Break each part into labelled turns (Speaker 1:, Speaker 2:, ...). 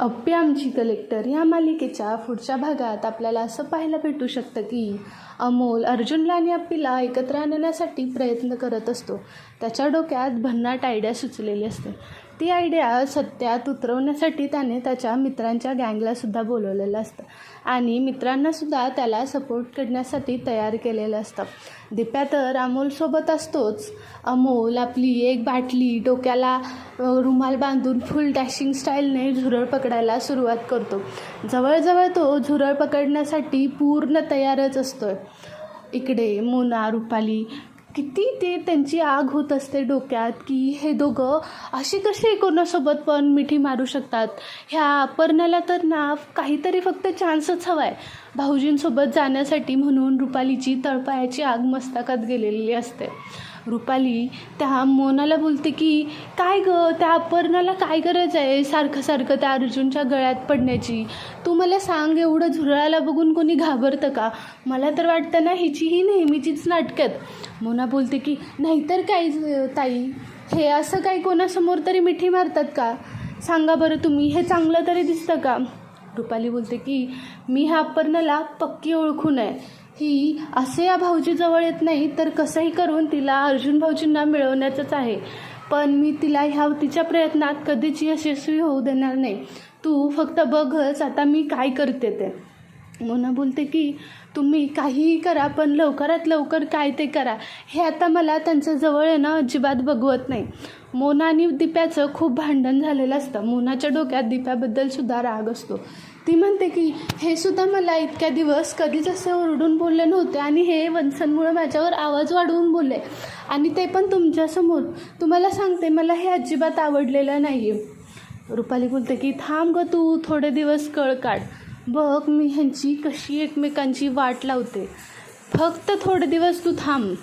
Speaker 1: अप्पी आमची कलेक्टर या मालिकेच्या पुढच्या भागात आपल्याला असं पाहायला भेटू शकतं की अमोल अर्जुनला आणि अप्पीला एकत्र आणण्यासाठी प्रयत्न करत असतो. त्याच्या डोक्यात भन्नाट आयडिया सुचलेली असते. ती आयडिया सत्यात उतरवण्यासाठी त्याने त्याच्या मित्रांच्या गँगलासुद्धा बोलवलेलं असतं. आणि मित्रांनासुद्धा त्याला सपोर्ट करण्यासाठी तयार केलेलं असतं. दिप्या तर अमोलसोबत असतोच. अमोल आपली एक बाटली डोक्याला रुमाल बांधून फुल डॅशिंग स्टाईलने झुरळ पकडायला सुरुवात करतो. जवळजवळ तो झुरळ पकडण्यासाठी पूर्ण तयारच असतोय. इकडे मोना रुपाली किती ते त्यांची आग होत असते डोक्यात की हे दोघं असे कसे कोणासोबत पण मिठी मारू शकतात? ह्या अपर्णाला तर ना काहीतरी फक्त चान्सच हवा आहे भाऊजींसोबत जाण्यासाठी म्हणून रुपालीची तळपायाची आग मस्तकात गेलेली असते. रुपाली त्या मोनाला बोलते की काय ग त्या अपर्णाला काय गरज आहे सारखं सारखं त्या अर्जुनच्या गळ्यात पडण्याची? तू मला सांग एवढं झुरळाला बघून कोणी घाबरतं का? मला तर वाटतं ना हिची ही नेहमीचीच नाटकत मोना बोलते की नाहीतर काय ताई? हे असं काही कोणासमोर तरी मिठी मारतात का? सांगा बरं तुम्ही हे चांगलं तरी दिसतं का? रुपाली बोलते की मी ह्या अपर्णाला पक्की ओळखून आहे. ही असे या भाऊजीजवळ येत नाही तर कसंही करून तिला अर्जुन भाऊजींना मिळवण्याचंच आहे. पण मी तिला ह्या तिच्या प्रयत्नात कधीच यशस्वी होऊ देणार नाही. तू फक्त बघच आता मी काय करते ते. मोना बोलते की तुम्ही काहीही करा पण लवकरात लवकर काय ते करा. हे आता मला त्यांच्या जवळ येणं अजिबात बघवत नाही. मोना आणि दिप्याचं खूप भांडण झालेलं असतं. मोनाच्या डोक्यात दिप्याबद्दल सुद्धा राग असतो. ती म्हणते की हे सुद्धा मला इतक्या दिवस कधीच असे ओरडून बोलले नव्हते आणि हे वंसनमुळं माझ्यावर आवाज वाढवून बोलले. आणि ते पण तुमच्यासमोर तुम्हाला सांगते मला हे अजिबात आवडलेलं नाही आहे रुपाली बोलते की थांब ग तू थोडे दिवस कळ काढ. बघ मी ह्यांची कशी एकमेकांची वाट लावते. फक्त थोडे दिवस तू थांब.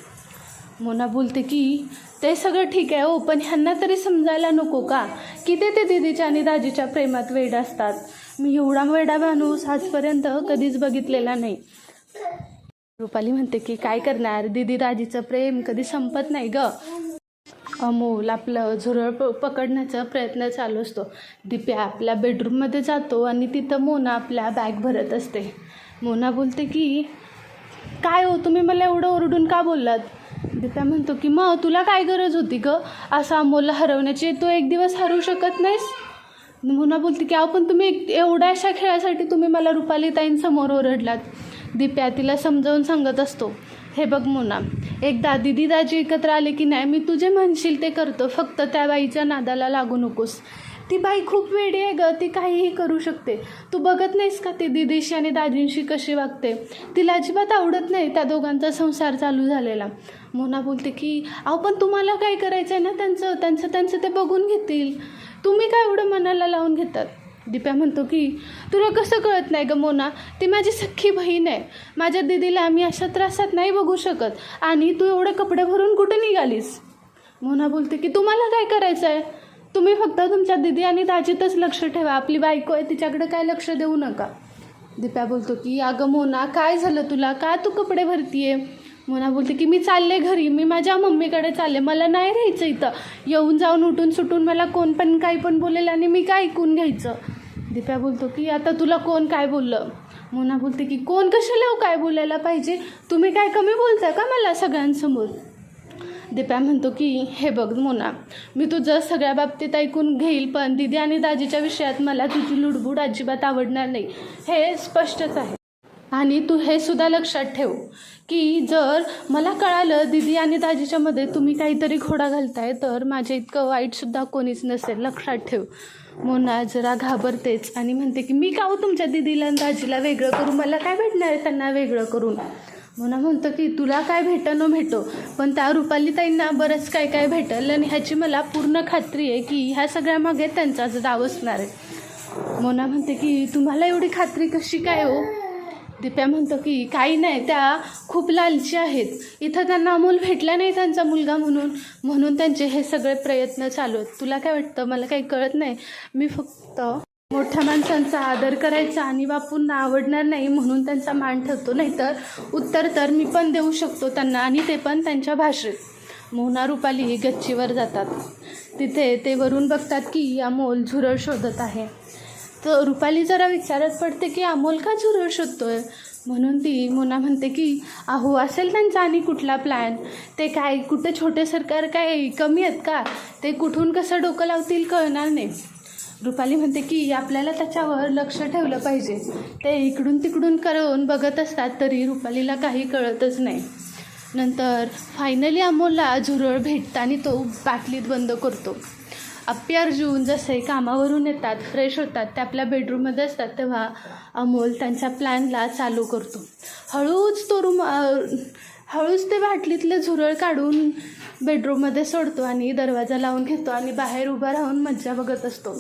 Speaker 1: मोना बोलते की ते सगळं ठीक आहे हो पण ह्यांना तरी समजायला नको का? की ते ते दिदीच्या आणि दाजीच्या प्रेमात वेड असतात. मी एवढा वेडा माणूस आजपर्यंत कधीच बघितलेला नाही. रुपाली म्हणते की काय करणार? दिदी दाजीचं प्रेम कधी संपत नाही ग. अमोल आपलं झुरळ प पकडण्याचा प्रयत्न चालू असतो. दिप्या आपल्या बेडरूममध्ये जातो आणि तिथं मोना आपल्या बॅग भरत असते. मोना बोलते की काय हो तुम्ही मला एवढं ओरडून का बोललात? दिप्या म्हणतो की मग तुला काय गरज होती ग? असं अमोलला हरवण्याची तू एक दिवस हरवू शकत नाहीस? मोना बोलते की अहो पण तुम्ही एक- एवढ्याशा खेळासाठी तुम्ही मला रुपाली ताईंसमोर ओरडलात. दिप्या तिला समजावून सांगत असतो. हे बघ मोना एकदा दिदी दाजी एकत्र आले की नाही मी तुझे म्हणशील ते करतो. फक्त त्या बाईच्या नादाला लागू नकोस. ती बाई खूप वेडी आहे गं ती काहीही करू शकते. तू बघत नाहीस का ती दिदीशी आणि दाजींशी कशी वागते? तिला अजिबात आवडत नाही त्या दोघांचा संसार चालू झालेला. मोना बोलते की अहो पण तुम्हाला काय करायचं आहे ना त्यांचं? त्यांचं त्यांचं ते बघून घेतील. तुम्ही काय एवढं मनाला लावून घेतात? दिप्या म्हणतो की तुला कसं कळत नाही ग मोना? ती माझी सख्खी बहीण आहे. माझ्या दिदीला आम्ही अशा त्रासात नाही बघू शकत. आणि तू एवढे कपडे भरून कुठे निघालीस? मोना बोलते की तुम्हाला काय करायचं आहे तुम्ही फक्त तुमच्या दिदी आणि दाजीतच लक्ष ठेवा. आपली बायको आहे तिच्याकडे काय लक्ष देऊ नका. दिप्या बोलतो की अगं मोना काय झालं तुला? का तू कपडे भरतीये? मोना बोलते की मी चालले घरी. मी माझ्या मम्मीकडे चालले. मला नाही राहायचं इथं. येऊन जाऊन उठून सुटून मला कोण पण काही पण बोलेल आणि मी काय ऐकून घ्यायचं? दिप्या बोलतो की आता तुला कोण काय बोललं? मोना बोलते की कोण कशाला हो काय बोलायला पाहिजे? तुम्ही काय कमी बोलताय का मला सगळ्यांसमोर? दिप्या म्हणतो की हे बघ मोना मी तुझं सगळ्या बाबतीत ऐकून घेईल पण दिदी आणि दाजीच्या विषयात मला तुझी लुडबुड अजिबात आवडणार नाही. हे स्पष्टच आहे. आणि तू हे सुद्धा लक्षात ठेव की जर मला कळालं दिदी आणि दाजीच्यामध्ये तुम्ही काहीतरी घोडा घालताय तर माझ्या इतकं वाईटसुद्धा कोणीच नसेल लक्षात ठेव. मोना जरा घाबरतेच आणि म्हणते की मी का हो तुमच्या दिदीला आणि दाजीला वेगळं करू? मला काय भेटणार आहे त्यांना वेगळं करून? मोना म्हणतो की तुला काय भेटणं भेटो पण त्या रुपाली ताईंना बरंच काय काय भेटेल आणि ह्याची मला पूर्ण खात्री आहे की ह्या सगळ्यामागे त्यांचाच डाव असणार आहे. मोना म्हणते की तुम्हाला एवढी खात्री कशी काय हो? दिप्या म्हणतो की काही नाही त्या खूप लालची आहेत. इथं त्यांना अमोल भेटला नाही त्यांचा मुलगा म्हणून. म्हणून त्यांचे हे सगळे प्रयत्न चालू आहेत. तुला काय वाटतं? मला काही कळत नाही. मी फक्त मोठ्या माणसांचा आदर करायचा आणि बापूंना आवडणार नाही म्हणून त्यांचा मान ठेवतो. नाहीतर उत्तर तर मी पण देऊ शकतो त्यांना आणि ते पण त्यांच्या भाषेत. मोहना रुपाली गच्चीवर जातात. तिथे ते वरून बघतात की अमोल झुरळ शोधत आहे. तर रुपाली जरा विचारत पडते की अमोल का झुरळ शोधतोय? म्हणून ती मोना म्हणते की अहो असेल त्यांचा आणि कुठला प्लॅन ते काय कुठे छोटे सरकार काय कमी आहेत का? ते कुठून कसं डोकं लावतील कळणार नाही. रुपाली म्हणते की आपल्याला त्याच्यावर लक्ष ठेवलं पाहिजे. ते इकडून तिकडून करून बघत असतात तरी रुपालीला काही कळतच नाही. नंतर फायनली अमोलला झुरळ भेटताना तो बाटलीत बंद करतो. अप्पी अर्जुन जसे कामावरून येतात फ्रेश होतात ते आपल्या बेडरूममध्ये असतात तेव्हा अमोल त्यांच्या प्लॅनला चालू करतो. हळूच तो रूम हळूच ते बाटलीतलं झुरळ काढून बेडरूममध्ये सोडतो आणि दरवाजा लावून घेतो आणि बाहेर उभा राहून मज्जा बघत असतो.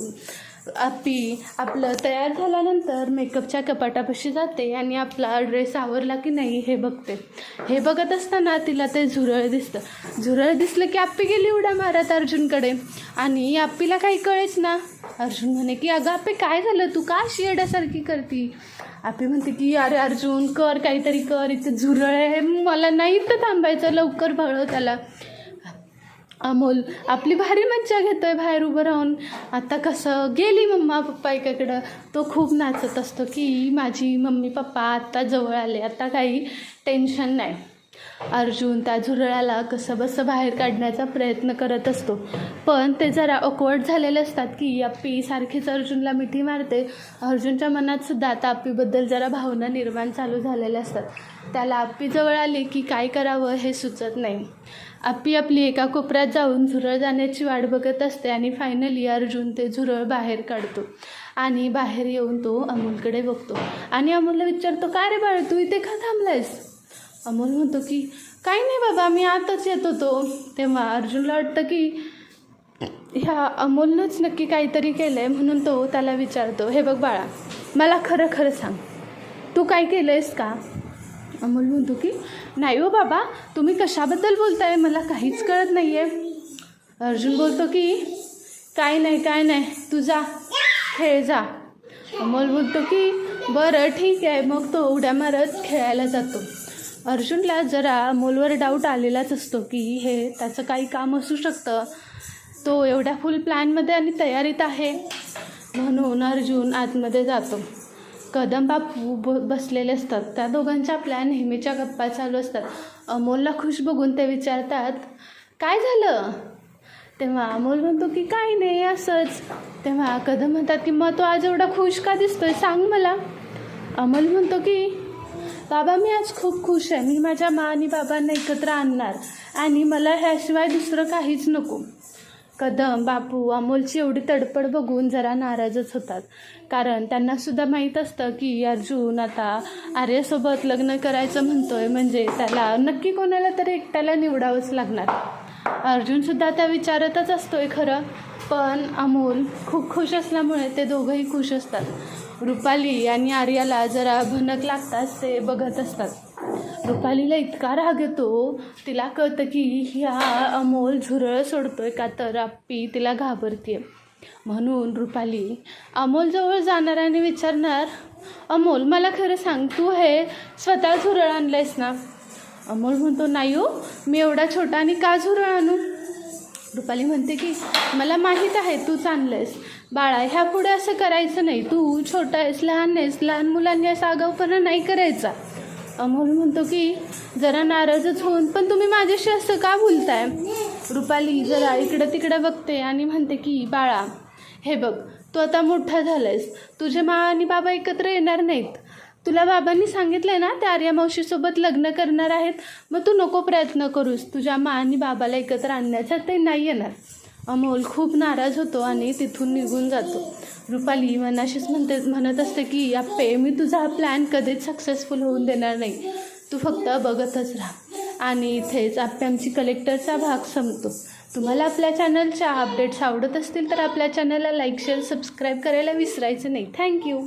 Speaker 1: आपी आपलं तयार झाल्यानंतर मेकअपच्या कपाटापाशी जाते आणि आपला ड्रेस आवरला की नाही हे बघते. हे बघत असताना तिला ते झुरळ दिसतं. झुरळ दिसलं की आप्पी गेली उड्या मारत अर्जुनकडे. आणि आप्पीला काही कळेच ना. अर्जुन म्हणे की अगं अप्पी काय झालं? तू का अशी येड्यासारखी करती? आपी म्हणते की अरे अर्जुन कर काहीतरी कर. इथे झुरळ आहे. मला नाही तर थांबायचं. लवकर भळव त्याला. अमोल आपली भारी मज्जा घेतोय बाहेर उभं राहून. आता कसं गेली मम्मा पप्पा एकाकडं. तो खूप नाचत असतो की माझी मम्मी पप्पा आत्ता जवळ आले आता काही टेन्शन नाही. अर्जुन त्या झुरळाला कसंबसं बाहेर काढण्याचा प्रयत्न करत असतो. पण ते जरा अकवर्ड झालेले असतात की अप्पी सारखीच अर्जुनला मिठी मारते. अर्जुनच्या मनात सुद्धा आता अप्पीबद्दल जरा भावना निर्माण चालू झालेल्या असतात. त्याला अप्पी जवळ की काय करावं हे सुचत नाही. आप्पी आपली एका कोपऱ्यात जाऊन झुरळ जाण्याची वाट बघत असते आणि फायनली अर्जुन ते झुरळ बाहेर काढतो. आणि बाहेर येऊन तो अमोलकडे बघतो. आणि अमोलला विचारतो का रे बाळ तू इथे का थांबलायस? अमोल म्हणतो की काही नाही बाबा मी आताच येत होतो. तेव्हा अर्जुनला वाटतं की ह्या अमोलनंच नक्की काहीतरी केलं आहे म्हणून तो त्याला विचारतो हे बघ बाळा मला खरं खरं सांग तू काय केलं आहेस का? अमोल म्हणतो की नाही हो बाबा तुम्ही कशाबद्दल बोलताय? मला काहीच कळत नाही आहे अर्जुन बोलतो की काय नाही काय नाही तू जा खेळ जा. अमोल बोलतो की बरं ठीक आहे. मग तो उड्या मारत खेळायला जातो. अर्जुनला जरा अमोलवर डाऊट आलेलाच असतो की हे त्याचं काही काम असू शकतं. तो एवढ्या फुल प्लॅनमध्ये आणि तयारीत आहे. म्हणून अर्जुन आतमध्ये जातो. कदम बापू ब बसलेले असतात. त्या दोघांच्या आपल्या नेहमीच्या गप्पा चालू असतात. अमोलला खुश बघून ते विचारतात काय झालं? तेव्हा अमोल म्हणतो की काही नाही असंच. तेव्हा कदम म्हणतात की मग तो आज एवढा खुश का दिसतोय? सांग मला. अमोल म्हणतो की बाबा मी आज खूप खुश आहे. मी माझ्या मा आणि बाबांना एकत्र आणणार आणि मला ह्याशिवाय दुसरं काहीच नको. कदम बापू अमोलची एवढी तडपड बघून जरा नाराजच होतात. कारण त्यांना सुद्धा माहीत असतं की अर्जुन आता आर्यासोबत लग्न करायचं म्हणतोय. म्हणजे त्याला नक्की कोणाला तरी एकट्याला निवडावंच लागणार. अर्जुनसुद्धा त्या विचारतच असतोय खरं. पण अमोल खूप खुश असल्यामुळे ते दोघंही खुश असतात. रुपाली आणि आर्याला जरा भनक लागताच ते बघत असतात. रुपालीला इतका राग येतो तिला कळतं की ह्या अमोल झुरळ सोडतोय का तर आपी तिला घाबरते म्हणून रुपाली अमोलजवळ जाणार आणि विचारणार अमोल मला खरं सांग तू हे स्वतः झुरळ आणलंयस ना? अमोल म्हणतो नाही हो मी एवढा छोटा आणि का झुरळ आणू? रुपाली म्हणते की मला माहीत आहे तूच आणलंयस. बाळा ह्या पुढे असं करायचं नाही. तू छोटा आहेस लहान आहेस लहान मुलांनी असा आगाऊपणा नाही करायचा. अमोल म्हणतो की जरा नाराजच होऊन पण तुम्ही माझ्याशी असं का बोलताय? रुपाली जरा इकडं तिकडं बघते आणि म्हणते की बाळा हे बघ तू आता मोठा झालायस. तुझे मा आणि बाबा एकत्र येणार नाहीत. तुला बाबांनी सांगितलंय ना त्या आर्या मावशीसोबत लग्न करणार आहेत. मग तू नको प्रयत्न करूस. तुझ्या मा आणि बाबाला एकत्र आणण्याचा ते नाही येणार. अमोल खूप नाराज होतो आणि तिथून निघून जातो. रुपाली मनाशीच म्हणते म्हणत असते की आप्पे मी तुझा हा प्लॅन कधीच सक्सेसफुल होऊन देणार नाही. तू फक्त बघतच राहा. आणि इथेच आप्पे आमची कलेक्टरचा भाग संपतो. तुम्हाला आपल्या चॅनलच्या अपडेट्स आवडत असतील तर आपल्या चॅनलला लाईक शेअर सबस्क्राईब करायला विसरायचं नाही. थँक्यू